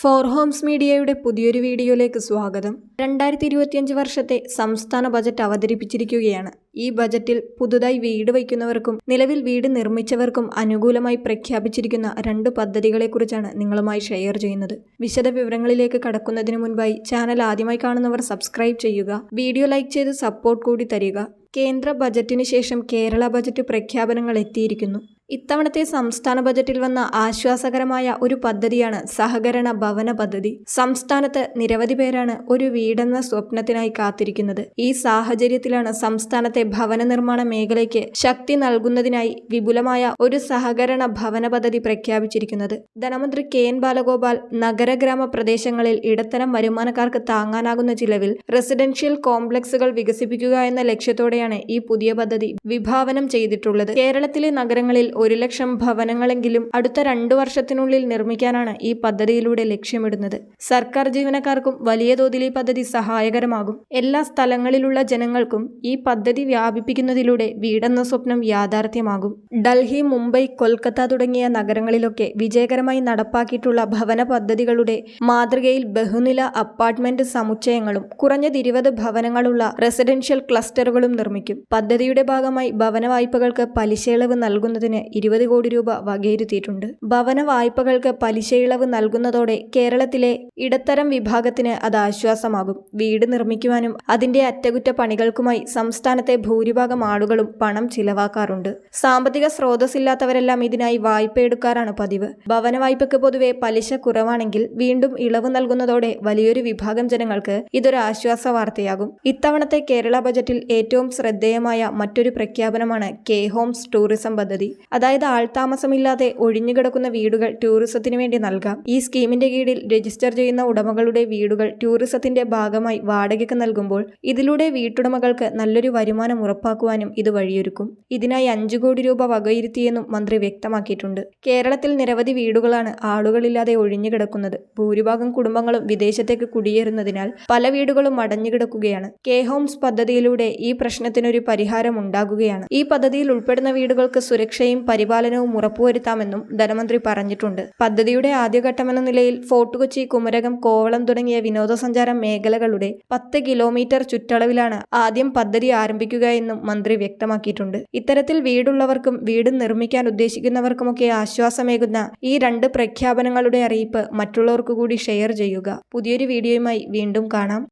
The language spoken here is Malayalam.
ഫോർ ഹോംസ് മീഡിയയുടെ പുതിയൊരു വീഡിയോയിലേക്ക് സ്വാഗതം. രണ്ടായിരത്തി ഇരുപത്തിയഞ്ച് വർഷത്തെ സംസ്ഥാന ബജറ്റ് അവതരിപ്പിച്ചിരിക്കുകയാണ്. ഈ ബജറ്റിൽ പുതുതായി വീട് വയ്ക്കുന്നവർക്കും നിലവിൽ വീട് നിർമ്മിച്ചവർക്കും അനുകൂലമായി പ്രഖ്യാപിച്ചിരിക്കുന്ന രണ്ട് പദ്ധതികളെക്കുറിച്ചാണ് നിങ്ങളുമായി ഷെയർ ചെയ്യുന്നത്. വിശദ വിവരങ്ങളിലേക്ക് കടക്കുന്നതിന് മുൻപായി ചാനൽ ആദ്യമായി കാണുന്നവർ സബ്സ്ക്രൈബ് ചെയ്യുക വീഡിയോ ലൈക്ക് ചെയ്ത് സപ്പോർട്ട് കൂടി തരിക. കേന്ദ്ര ബജറ്റിന് ശേഷം കേരള ബജറ്റ് പ്രഖ്യാപനങ്ങൾ എത്തിയിരിക്കുന്നു. ഇത്തവണത്തെ സംസ്ഥാന ബജറ്റിൽ വന്ന ആശ്വാസകരമായ ഒരു പദ്ധതിയാണ് സഹകരണ ഭവന പദ്ധതി. സംസ്ഥാനത്ത് നിരവധി പേരാണ് ഒരു വീടെന്ന സ്വപ്നത്തിനായി കാത്തിരിക്കുന്നത്. ഈ സാഹചര്യത്തിലാണ് സംസ്ഥാനത്തെ ഭവന നിർമ്മാണ മേഖലയ്ക്ക് ശക്തി നൽകുന്നതിനായി വിപുലമായ ഒരു സഹകരണ ഭവന പദ്ധതി പ്രഖ്യാപിച്ചിരിക്കുന്നത്. ധനമന്ത്രി കെ എൻ ബാലഗോപാൽ നഗരഗ്രാമ പ്രദേശങ്ങളിൽ ഇടത്തരം വരുമാനക്കാർക്ക് താങ്ങാനാകുന്ന ചിലവിൽ റെസിഡൻഷ്യൽ കോംപ്ലക്സുകൾ വികസിപ്പിക്കുക എന്ന ലക്ഷ്യത്തോടെയാണ് ഈ പുതിയ പദ്ധതി വിഭാവനം ചെയ്തിട്ടുള്ളത്. കേരളത്തിലെ നഗരങ്ങളിൽ ഒരു ലക്ഷം ഭവനങ്ങളെങ്കിലും അടുത്ത രണ്ടു വർഷത്തിനുള്ളിൽ നിർമ്മിക്കാനാണ് ഈ പദ്ധതിയിലൂടെ ലക്ഷ്യമിടുന്നത്. സർക്കാർ ജീവനക്കാർക്കും വലിയ തോതിൽ ഈ പദ്ധതി സഹായകരമാകും. എല്ലാ സ്ഥലങ്ങളിലുള്ള ജനങ്ങൾക്കും ഈ പദ്ധതി വ്യാപിപ്പിക്കുന്നതിലൂടെ വീടെന്ന സ്വപ്നം യാഥാർത്ഥ്യമാകും. ഡൽഹി മുംബൈ കൊൽക്കത്ത തുടങ്ങിയ നഗരങ്ങളിലൊക്കെ വിജയകരമായി നടപ്പാക്കിയിട്ടുള്ള ഭവന പദ്ധതികളുടെ മാതൃകയിൽ ബഹുനില അപ്പാർട്ട്മെന്റ് സമുച്ചയങ്ങളും കുറഞ്ഞത് ഇരുപത് ഭവനങ്ങളുള്ള റെസിഡൻഷ്യൽ ക്ലസ്റ്ററുകളും നിർമ്മിക്കും. പദ്ധതിയുടെ ഭാഗമായി ഭവന വായ്പകൾക്ക് പലിശയിളവ് നൽകുന്നതിന് ഇരുപത് കോടി രൂപ വകയിരുത്തിയിട്ടുണ്ട്. ഭവന വായ്പകൾക്ക് പലിശയിളവ് നൽകുന്നതോടെ കേരളത്തിലെ ഇടത്തരം വിഭാഗത്തിന് അത് ആശ്വാസമാകും. വീട് നിർമ്മിക്കുവാനും അതിന്റെ അറ്റകുറ്റപ്പണികൾക്കുമായി സംസ്ഥാനത്തെ ഭൂരിഭാഗം ആളുകളും പണം ചിലവാക്കാറുണ്ട്. സാമ്പത്തിക സ്രോതസ്സില്ലാത്തവരെല്ലാം ഇതിനായി വായ്പ എടുക്കാറാണ് പതിവ്. ഭവന വായ്പയ്ക്ക് പൊതുവെ പലിശ കുറവാണെങ്കിൽ വീണ്ടും ഇളവ് നൽകുന്നതോടെ വലിയൊരു വിഭാഗം ജനങ്ങൾക്ക് ഇതൊരു ആശ്വാസ വാർത്തയാകും. ഇത്തവണത്തെ കേരള ബജറ്റിൽ ഏറ്റവും ശ്രദ്ധേയമായ മറ്റൊരു പ്രഖ്യാപനമാണ് കെ ഹോംസ് ടൂറിസം പദ്ധതി. അതായത് ആൾതാമസമില്ലാതെ ഒഴിഞ്ഞുകിടക്കുന്ന വീടുകൾ ടൂറിസത്തിനു വേണ്ടി നൽകാം. ഈ സ്കീമിന്റെ കീഴിൽ രജിസ്റ്റർ ചെയ്യുന്ന ഉടമകളുടെ വീടുകൾ ടൂറിസത്തിന്റെ ഭാഗമായി വാടകയ്ക്ക് നൽകുമ്പോൾ ഇതിലൂടെ വീട്ടുടമകൾക്ക് നല്ലൊരു വരുമാനം ഉറപ്പാക്കുവാനും ഇത് വഴിയൊരുക്കും. ഇതിനായി അഞ്ചു കോടി രൂപ വകയിരുത്തിയെന്നും മന്ത്രി വ്യക്തമാക്കിയിട്ടുണ്ട്. കേരളത്തിൽ നിരവധി വീടുകളാണ് ആളുകളില്ലാതെ ഒഴിഞ്ഞുകിടക്കുന്നത് ഭൂരിഭാഗം കുടുംബങ്ങളും വിദേശത്തേക്ക് കുടിയേറുന്നതിനാൽ പല വീടുകളും അടഞ്ഞുകിടക്കുകയാണ് കെ ഹോംസ് പദ്ധതിയിലൂടെ ഈ പ്രശ്നത്തിനൊരു പരിഹാരം ഉണ്ടാകുകയാണ്. ഈ പദ്ധതിയിൽ ഉൾപ്പെടുന്ന വീടുകൾക്ക് സുരക്ഷയും പരിപാലനവും ഉറപ്പുവരുത്താമെന്നും ധനമന്ത്രി പറഞ്ഞിട്ടുണ്ട്. പദ്ധതിയുടെ ആദ്യഘട്ടമെന്ന നിലയിൽ ഫോർട്ട് കൊച്ചി കുമരകം കോവളം തുടങ്ങിയ വിനോദസഞ്ചാര മേഖലകളുടെ പത്ത് കിലോമീറ്റർ ചുറ്റളവിലാണ് ആദ്യം പദ്ധതി ആരംഭിക്കുക എന്നും മന്ത്രി വ്യക്തമാക്കിയിട്ടുണ്ട്. ഇത്തരത്തിൽ വീടുള്ളവർക്കും വീട് നിർമ്മിക്കാൻ ഉദ്ദേശിക്കുന്നവർക്കുമൊക്കെ ആശ്വാസമേകുന്ന ഈ രണ്ട് പ്രഖ്യാപനങ്ങളുടെ അറിയിപ്പ് മറ്റുള്ളവർക്കു കൂടി ഷെയർ ചെയ്യുക. പുതിയൊരു വീഡിയോയുമായി വീണ്ടും കാണാം.